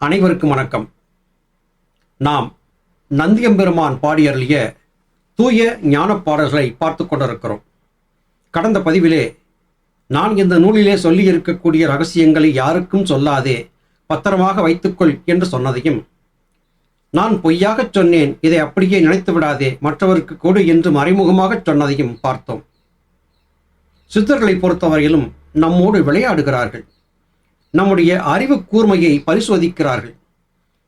அனைவருக்கும் வணக்கம். நாம் நந்தியம்பெருமான் பாடியருளிய தூய ஞான பாடல்களை பார்த்து கொண்டிருக்கிறோம். கடந்த பதிவிலே நான் இந்த நூலிலே சொல்லி இருக்கக்கூடிய ரகசியங்களை யாருக்கும் சொல்லாதே பத்திரமாக வைத்துக்கொள் என்று சொன்னதையும் நான் பொய்யாகச் சொன்னேன் இதை அப்படியே நினைத்து விடாதே மற்றவருக்கு கொடு என்று மறைமுகமாகச் சொன்னதையும் பார்த்தோம். சித்தர்களை பொறுத்தவரையிலும் நம்மோடு விளையாடுகிறார்கள். நம்முடைய அறிவு கூர்மையை பரிசோதிக்கிறார்கள்.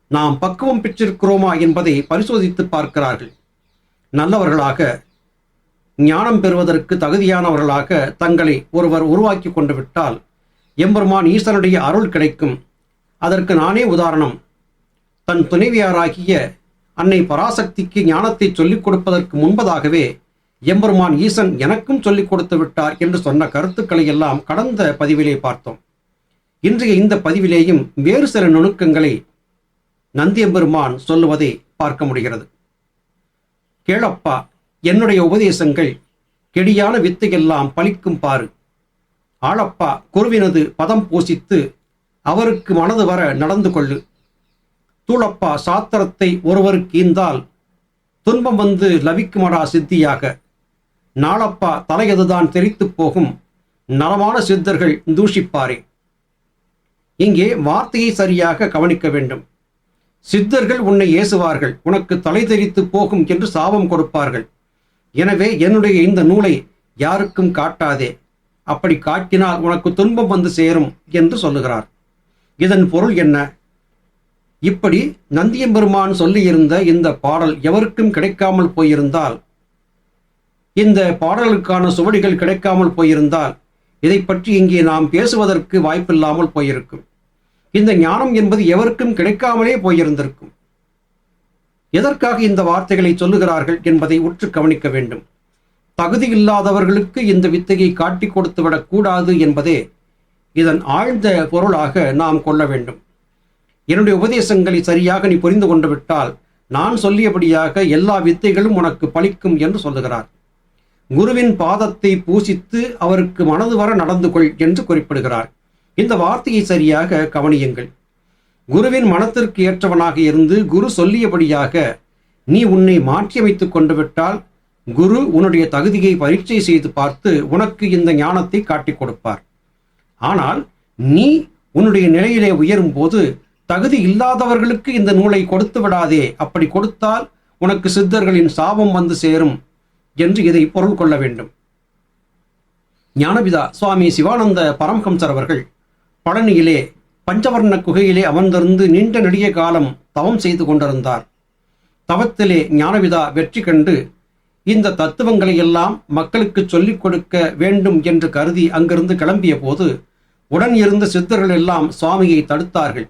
நாம் பக்குவம் பெற்றிருக்கிறோமா என்பதை பரிசோதித்து பார்க்கிறார்கள். நல்லவர்களாக ஞானம் பெறுவதற்கு தகுதியானவர்களாக தங்களை ஒருவர் உருவாக்கி கொண்டு விட்டால் எம்பெருமான் ஈசனுடைய அருள் கிடைக்கும். அதற்கு நானே உதாரணம். தன் துணைவியாராகிய அன்னை பராசக்திக்கு ஞானத்தை சொல்லிக் கொடுப்பதற்கு முன்பதாகவே எம்பெருமான் ஈசன் எனக்கும் சொல்லிக் கொடுத்து விட்டார் என்று சொன்ன கருத்துக்களை எல்லாம் கடந்த பதிவிலே பார்த்தோம். இன்றைய இந்த பதிவிலேயும் வேறு சில நுணுக்கங்களை நந்தியம்பெருமான் சொல்லுவதை பார்க்க முடிகிறது. கேளப்பா என்னுடைய உபதேசங்கள் கெடியான வித்தையெல்லாம் பலிக்கும் பாரு ஆளப்பா குருவினது பதம் பூசித்து அவருக்கு மனது வர நடந்து கொள்ளு. தூளப்பா சாத்திரத்தை ஒருவருக்கு ஈந்தால் துன்பம் வந்து லவிக்குமடா சித்தியாக. நாளப்பா தலையதுதான் தெரித்து போகும் நலமான சித்தர்கள் தூஷிப்பாரே. இங்கே வார்த்தையை சரியாக கவனிக்க வேண்டும். சித்தர்கள் உன்னை ஏசுவார்கள். உனக்கு தலை தெரித்து போகும் என்று சாபம் கொடுப்பார்கள். எனவே என்னுடைய இந்த நூலை யாருக்கும் காட்டாதே. அப்படி காட்டினால் உனக்கு துன்பம் வந்து சேரும் என்று சொல்லுகிறார். இதன் பொருள் என்ன? இப்படி நந்தியம்பெருமான் சொல்லியிருந்த இந்த பாடல் எவருக்கும் கிடைக்காமல் போயிருந்தால் இந்த பாடலுக்கான சுவடிகள் கிடைக்காமல் போயிருந்தால் இதை பற்றி இங்கே நாம் பேசுவதற்கு வாய்ப்பில்லாமல் போயிருக்கும். இந்த ஞானம் என்பது எவருக்கும் கிடைக்காமலே போயிருந்திருக்கும். எதற்காக இந்த வார்த்தைகளை சொல்லுகிறார்கள் என்பதை உற்று கவனிக்க வேண்டும். தகுதி இல்லாதவர்களுக்கு இந்த வித்தையை காட்டி கொடுத்து விடக்கூடாது என்பதே இதன் ஆழ்ந்த பொருளாக நாம் கொள்ள வேண்டும். என்னுடைய உபதேசங்களை சரியாக நீ புரிந்து கொண்டு விட்டால் நான் சொல்லியபடியாக எல்லா வித்தைகளும் உனக்கு பலிக்கும் என்று சொல்லுகிறார். குருவின் பாதத்தை பூசித்து அவருக்கு மனது வர நடந்து கொள் என்று குறிப்பிடுகிறார். இந்த வார்த்தையை சரியாக கவனியுங்கள். குருவின் மனத்திற்கு ஏற்றவனாக இருந்து குரு சொல்லியபடியாக நீ உன்னை மாற்றியமைத்துக் கொண்டு விட்டால் குரு உன்னுடைய தகுதியை பரீட்சை செய்து பார்த்து உனக்கு இந்த ஞானத்தை காட்டிக் கொடுப்பார். ஆனால் நீ உன்னுடைய நிலையிலே உயரும் போது தகுதி இல்லாதவர்களுக்கு இந்த நூலை கொடுத்து விடாதே. அப்படி கொடுத்தால் உனக்கு சித்தர்களின் சாபம் வந்து சேரும் என்று இதை பொருள் கொள்ள வேண்டும். ஞானபிதா சுவாமி சிவானந்த பரமஹம்சர் அவர்கள் பழனியிலே பஞ்சவர்ண குகையிலே அமர்ந்திருந்து நீண்ட நெடிய காலம் தவம் செய்து கொண்டிருந்தார். தவத்திலே ஞானவிதா வெற்றி கண்டு இந்த தத்துவங்களை எல்லாம் மக்களுக்கு சொல்லிக் கொடுக்க வேண்டும் என்று கருதி அங்கிருந்து கிளம்பிய போது உடன் இருந்த சித்தர்கள் எல்லாம் சுவாமியை தடுத்தார்கள்.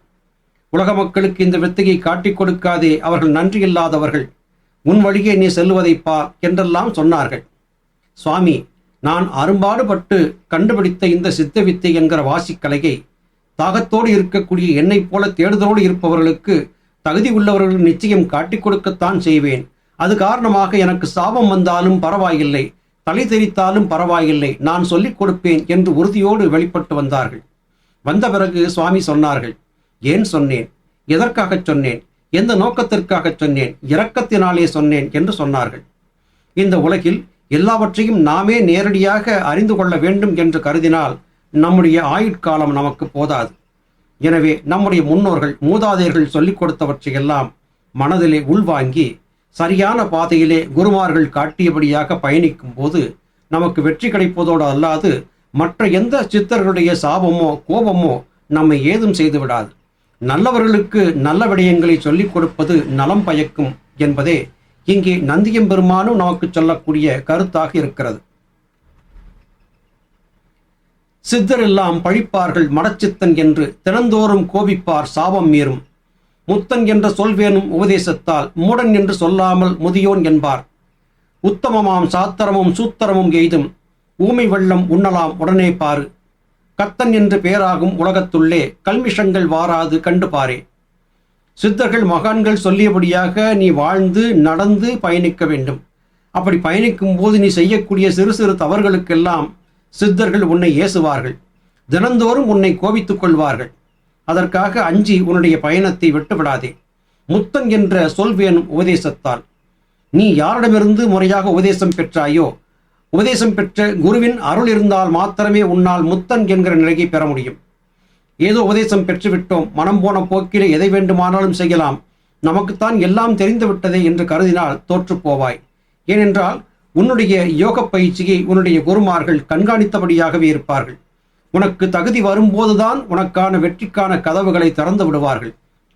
உலக மக்களுக்கு இந்த வித்தையை காட்டிக் கொடுக்காதே அவர்கள் நன்றியில்லாதவர்கள் உன் வழியே நீ செல்வதைப்பா என்றெல்லாம் சொன்னார்கள். சுவாமி நான் அரும்பாடுபட்டு கண்டுபிடித்த இந்த சித்த வித்தை என்கிற வாசிக்கலையை தாகத்தோடு இருக்கக்கூடிய என்னைப் போல தேடுதலோடு இருப்பவர்களுக்கு தகுதி உள்ளவர்கள் நிச்சயம் காட்டிக் கொடுக்கத்தான் செய்வேன். அது காரணமாக எனக்கு சாபம் வந்தாலும் பரவாயில்லை தலை தெரித்தாலும் பரவாயில்லை நான் சொல்லிக் கொடுப்பேன் என்று உறுதியோடு வெளிப்பட்டு வந்தார்கள். வந்த பிறகு சுவாமி சொன்னார்கள் ஏன் சொன்னேன்? எதற்காகச் சொன்னேன்? எந்த நோக்கத்திற்காகச் சொன்னேன்? இரக்கத்தினாலே சொன்னேன் என்று சொன்னார்கள். இந்த உலகில் எல்லாவற்றையும் நாமே நேரடியாக அறிந்து கொள்ள வேண்டும் என்று கருதினால் நம்முடைய ஆயுட்காலம் நமக்கு போதாது. எனவே நம்முடைய முன்னோர்கள் மூதாதையர்கள் சொல்லிக் கொடுத்தவற்றையெல்லாம் மனதிலே உள்வாங்கி சரியான பாதையிலே குருமார்கள் காட்டியபடியாக பயணிக்கும் போது நமக்கு வெற்றி கிடைப்பதோடு அல்லாது மற்ற எந்த சித்தர்களுடைய சாபமோ கோபமோ நம்மை ஏதும் செய்து விடாது. நல்லவர்களுக்கு நல்ல விடயங்களை சொல்லிக் கொடுப்பது நலம் பயக்கும் என்பதே இங்கே நந்தியம்பெருமானும் நமக்கு சொல்லக்கூடிய கருத்தாக இருக்கிறது. சித்தர் எல்லாம் பழிப்பார்கள் மடச்சித்தன் என்று தினந்தோறும் கோபிப்பார் சாபம் மீறும். முத்தன் என்ற சொல்வேனும் உபதேசத்தால் மூடன் என்று சொல்லாமல் முதியோன் என்பார். உத்தமமாம் சாத்திரமும் சூத்திரமும் எய்தும். ஊமை வெள்ளம் உண்ணலாம் உடனே பாரு. கத்தன் என்று பேராகும் உலகத்துள்ளே கல்மிஷங்கள் வாராது கண்டு பாரே. சித்தர்கள் மகான்கள் சொல்லியபடியாக நீ வாழ்ந்து நடந்து பயணிக்க வேண்டும். அப்படி பயணிக்கும் போது நீ செய்யக்கூடிய சிறு சிறு தவறுகளுக்கெல்லாம் சித்தர்கள் உன்னை ஏசுவார்கள். தினந்தோறும் உன்னை கோபித்துக் கொள்வார்கள். அதற்காக அஞ்சி உன்னுடைய பயணத்தை விட்டுவிடாதே முத்தன் என்ற சொல்வேன் உபதேசத்தால். நீ யாரிடமிருந்து முறையாக உபதேசம் பெற்றாயோ உபதேசம் பெற்ற குருவின் அருள் இருந்தால் மாத்திரமே உன்னால் முத்தன் என்கிற நிலையை பெற முடியும். ஏதோ உபதேசம் பெற்றுவிட்டோம். மனம் போன போக்கிலே எதை வேண்டுமானாலும் செய்யலாம். நமக்குத்தான் எல்லாம் தெரிந்து விட்டதே என்று கருதினால் தோற்றுப் போவாய். ஏனென்றால் உன்னுடைய யோக பயிற்சியை உன்னுடைய குருமார்கள் கண்காணித்தபடியாகவே இருப்பார்கள். உனக்கு தகுதி வரும்போதுதான் உனக்கான வெற்றிக்கான கதவுகளை திறந்து விடுவார்கள்.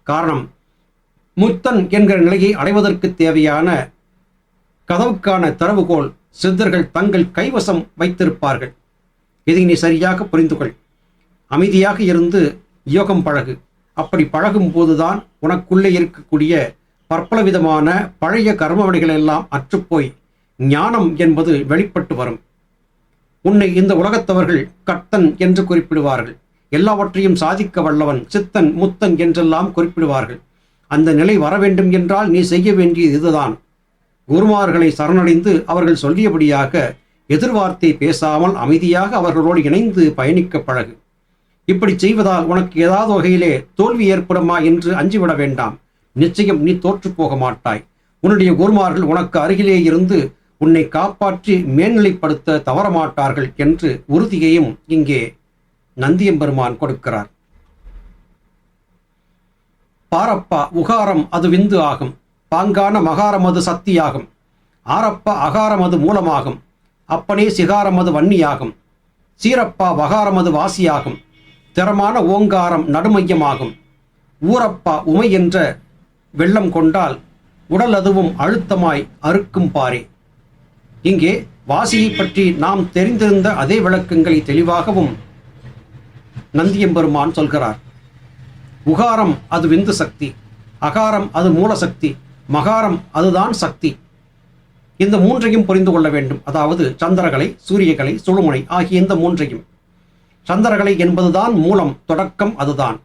காரணம் முத்தன் என்கிற நிலையை அடைவதற்கு தேவையான கதவுக்கான திறவுகோல் சித்தர்கள் தங்கள் கைவசம் வைத்திருப்பார்கள். இதை நீ சரியாக புரிந்து கொள் அமைதியாக இருந்து யோகம் பழகு. அப்படி பழகும் போதுதான் உனக்குள்ளே இருக்கக்கூடிய பற்பல விதமான பழைய கர்மவடிகள் எல்லாம் அற்றுப்போய் ஞானம் என்பது வெளிப்பட்டு வரும். உன்னை இந்த உலகத்தவர்கள் கர்த்தன் என்று குறிப்பிடுவார்கள். எல்லாவற்றையும் சாதிக்க வல்லவன் சித்தன் முத்தன் என்றெல்லாம் குறிப்பிடுவார்கள். அந்த நிலை வர வேண்டும் என்றால் நீ செய்ய வேண்டியது இதுதான். குருமார்களை சரணடைந்து அவர்கள் சொல்லியபடியாக எதிர்வார்த்தை பேசாமல் அமைதியாக அவர்களோடு இணைந்து பயணிக்க பழகு. இப்படி செய்வதால் உனக்கு ஏதாவது வகையிலே தோல்வி ஏற்படுமா என்று அஞ்சிவிட வேண்டாம். நிச்சயம் நீ தோற்று போக மாட்டாய். உன்னுடைய குருமார்கள் உனக்கு அருகிலே இருந்து உன்னை காப்பாற்றி மேல்நிலைப்படுத்த தவறமாட்டார்கள் என்று உறுதியையும் இங்கே நந்தியம்பெருமான் கொடுக்கிறார். பாரப்பா உகாரம் அது விந்து ஆகும். பாங்கான மகாரம் அது சக்தியாகும் ஆரப்பா அகாரம் அது மூலமாகும். அப்பனே சிகாரம் அது வன்னியாகும். சீரப்பா வகாரம் அது வாசியாகும். திறமான ஓங்காரம் நடுமையமாகும். ஊரப்பா உமை என்ற வெள்ளம் கொண்டால் உடல் அதுவும் அழுத்தமாய் அறுக்கும் பாரே இங்கே வாசியை பற்றி நாம் தெரிந்திருந்த அதே விளக்கங்களை தெளிவாகவும் நந்தியம்பெருமான் சொல்கிறார். உகாரம் அது விந்து சக்தி அகாரம் அது மூலசக்தி மகாரம் அதுதான் சக்தி. இந்த மூன்றையும் புரிந்து கொள்ள வேண்டும். அதாவது சந்திரகலை சூரியகலை சுழுமுனை ஆகிய இந்த மூன்றையும். சந்திரகலை என்பதுதான் மூலம் தொடக்கம் அதுதான்.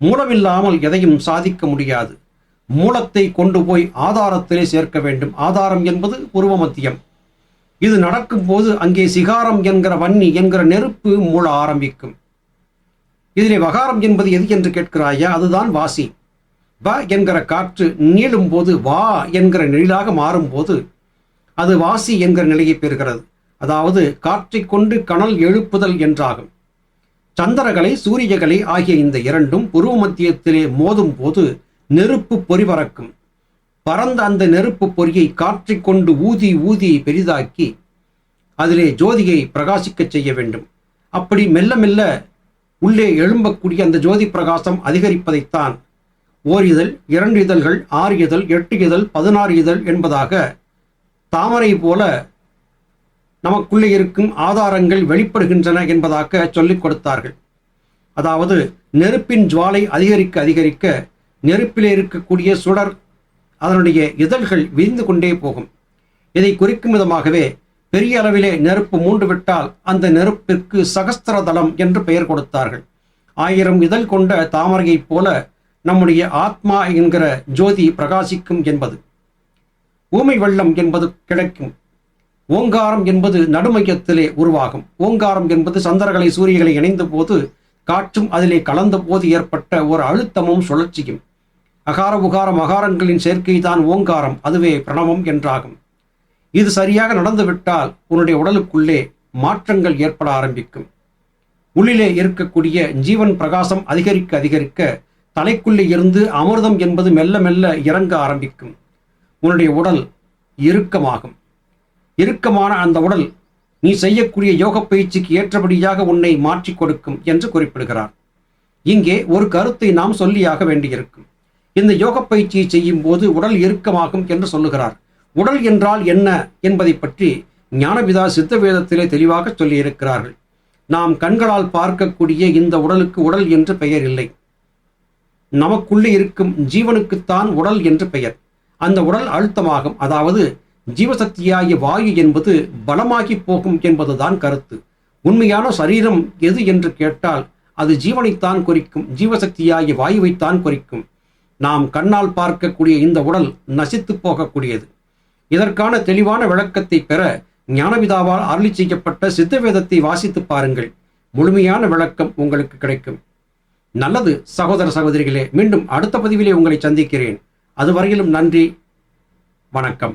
மூலமில்லாமல் எதையும் சாதிக்க முடியாது. மூலத்தை கொண்டு போய் ஆதாரத்திலே சேர்க்க வேண்டும். ஆதாரம் என்பது உருவ மத்தியம். இது நடக்கும்போது அங்கே சிகாரம் என்கிற வன்னி என்கிற நெருப்பு மூல ஆரம்பிக்கும். இதிலே வகாரம் என்பது எது என்று கேட்கிறாயா? அதுதான் வாசி. வ என்கிற காற்று நீளும் போது வா என்கிற நிழலாக மாறும்போது அது வாசி என்கிற நிலையை பெறுகிறது. அதாவது காற்றைக் கொண்டு கனல் எழுப்புதல் என்றாகும். சந்திரகலை சூரியகலை ஆகிய இந்த இரண்டும் புருவ மத்தியத்திலே மோதும் போது நெருப்பு பொறி பறக்கும். பறந்த அந்த நெருப்பு பொறியை காற்றிக் கொண்டு ஊதி ஊதி பெரிதாக்கி அதிலே ஜோதியை பிரகாசிக்கச் செய்ய வேண்டும். அப்படி மெல்ல மெல்ல உள்ளே எழும்பக்கூடிய அந்த ஜோதி பிரகாசம் அதிகரிப்பதைத்தான் ஓர் இதழ் இரண்டு இதழ்கள் ஆறு இதழ் எட்டு இதழ் பதினாறு இதழ் என்பதாக தாமரை போல நமக்குள்ளே இருக்கும் ஆதாரங்கள் வெளிப்படுகின்றன என்பதாக சொல்லிக் கொடுத்தார்கள். அதாவது நெருப்பின் ஜுவாலை அதிகரிக்க அதிகரிக்க நெருப்பிலே இருக்கக்கூடிய சுடர் அதனுடைய இதழ்கள் விரிந்து கொண்டே போகும். இதை குறிக்கும் விதமாகவே பெரிய அளவிலே நெருப்பு மூண்டு விட்டால் அந்த நெருப்பிற்கு சகஸ்திரதலம் என்று பெயர் கொடுத்தார்கள். ஆயிரம் இதழ் கொண்ட தாமரையைப் போல நம்முடைய ஆத்மா என்கிற ஜோதி பிரகாசிக்கும் என்பது. ஊமை வெள்ளம் என்பது கிடைக்கும். ஓங்காரம் என்பது நடுமையத்திலே உருவாகும். ஓங்காரம் என்பது சந்திரகளை சூரியகளை இணைந்த போது காற்றும் அதிலே கலந்த போது ஏற்பட்ட ஒரு அழுத்தமும் சுழற்சியும். அகார உகாரம் அகாரங்களின் சேர்க்கை சேர்க்கைதான் ஓங்காரம் அதுவே பிரணவம் என்றாகும். இது சரியாக நடந்துவிட்டால் உன்னுடைய உடலுக்குள்ளே மாற்றங்கள் ஏற்பட ஆரம்பிக்கும். உள்ளிலே இருக்கக்கூடிய ஜீவன் பிரகாசம் அதிகரிக்க அதிகரிக்க தலைக்குள்ளே இருந்து அமிர்தம் என்பது மெல்ல மெல்ல இறங்க ஆரம்பிக்கும். உன்னுடைய உடல் இறுக்கமாகும். இறுக்கமான அந்த உடல் நீ செய்யக்கூடிய யோக பயிற்சிக்கு ஏற்றபடியாக உன்னை மாற்றிக் கொடுக்கும் என்று குறிப்பிடுகிறார். இங்கே ஒரு கருத்தை நாம் சொல்லியாக வேண்டியிருக்கும். இந்த யோக பயிற்சியை செய்யும் போது உடல் இறுக்கமாகும் என்று சொல்லுகிறார். உடல் என்றால் என்ன என்பதை பற்றி ஞானபிதா சித்த வேதத்திலே தெளிவாக சொல்லியிருக்கிறார்கள். நாம் கண்களால் பார்க்கக்கூடிய இந்த உடலுக்கு உடல் என்று பெயர் இல்லை. நமக்குள்ளே இருக்கும் ஜீவனுக்குத்தான் உடல் என்று பெயர். அந்த உடல் அழுத்தமாகும். அதாவது ஜீவசக்தியாகிய வாயு என்பது பலமாகி போகும் என்பதுதான் கருத்து. உண்மையான சரீரம் எது என்று கேட்டால் அது ஜீவனைத்தான் குறிக்கும் ஜீவசக்தியாகிய வாயுவைத்தான் குறிக்கும். நாம் கண்ணால் பார்க்கக்கூடிய இந்த உடல் நசித்து போகக்கூடியது. இதற்கான தெளிவான விளக்கத்தை பெற ஞானவிதாவால் அருளி செய்யப்பட்ட சித்த வேதத்தை வாசித்து பாருங்கள். முழுமையான விளக்கம் உங்களுக்கு கிடைக்கும். நல்லது சகோதர சகோதரிகளே மீண்டும் அடுத்த பதிவிலே உங்களை சந்திக்கிறேன். அதுவரையிலும் நன்றி வணக்கம்.